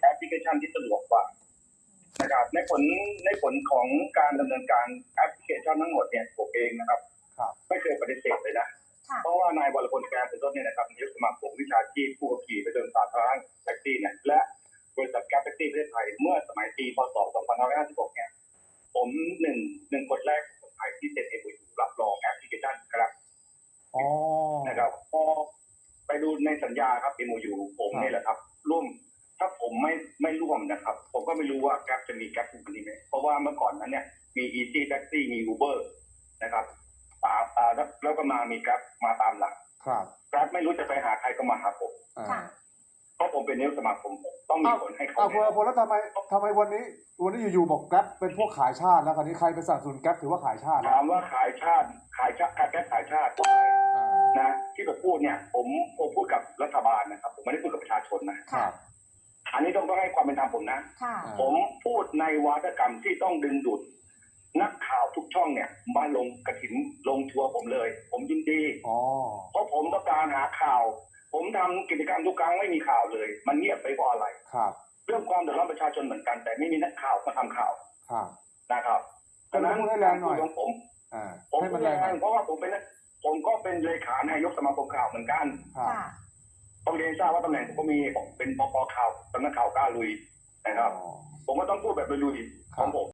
แอปพลิเคชันที่สะดวกกว่านะครับในผลในผลของการดำเนินการแอปพลิเคชันทั้งหมดเนี่ยผมเองนะครับครับไม่เคยปฏิเสธเลยนะค่ะเพราะว่านายวรพลแกนเป็นต้นเนี่ยนะครับนายกสมาคมวิชาชีพผู้ขับขี่ไปเดินสาธารณะแท็กซี่เนี่ยและบริษัทแกร็บแท็กซี่ประเทศไทยเมื่อสมัยปีพศ 2556 เนี่ย ผมหนึ่งหนึ่งคนแรกของไทยที่เซ็นเอ็มรับรองแอปพลิเคชันครับอ๋อนะครับพอไปดูในสัญญาครับ MOU ผมนี่แหละครับ ร่วม ถ้าผมไม่ไม่ร่วมนะครับ ผม ก็ไม่รู้ว่าแกร็บจะมีแกร็บคูนี้ไหมเพราะว่าเมื่อก่อนนั้นเนี่ยมี Easy Taxi มี Uber นะครับตามอ่าแล้วแล้วก็มามีแกร็บมาตามหลังครับแกร็บไม่รู้จะไปหาใครก็มาหาผมอ่าค่ะ เพราะผมเป็นนายกสมาคมผมต้องมีผลให้เขาอ้าวพลแน่พลแล้วทำไมทำไมวันนี้ วันนี้อยู่ๆบอกแกร็บเป็นพวกขายชาติแล้วคราวนี้ใครไปสนับสนุนแกร็บถือว่าขายชาตินะถามว่าขายชาติขายชาติแกร็บขายชาติอ่านะที่ผมพูดเนี่ยผมผมพูดกับรัฐบาลนะครับ ผมไม่ได้พูดกับประชาชนนะครัค่ะบ อันนี้ต้องต้องให้ความเป็นธรรมผมนะ ค่ะอ่าผมพูดในวาทกรรมที่ต้องดึงดูดนักข่าวทุกช่องเนี่ยมาลงกระถินลงทัวร์ผมเลย ผมยินดี อ๋อ เพราะผมต้องการหาข่าว ผมทำกิจกรรมทุกครั้งไม่มีข่าวเลย มันเงียบไปเพราะอะไร ครับเรื่องความเดือดร้อนประชาชนเหมือนกัน แต่ไม่มีนักข่าวมาทำข่าวครับ นะครับก็เลยพูดให้แรงหน่อย ของผม อ่าผมให้พูมัดนแรแรงหน่อยงเพราะว่าผมเป็นผมก็เป็นเลขานายกสมาคมข่าวเหมือนกัน ครับ ค่ะ ต้องเรียนทราบว่าตำแหน่งผมก็มีผมเป็นปปข่าวสำนักข่าวกล้าลุยนะครับอ๋อผมก็ต้องพูดแบบลุยๆของผม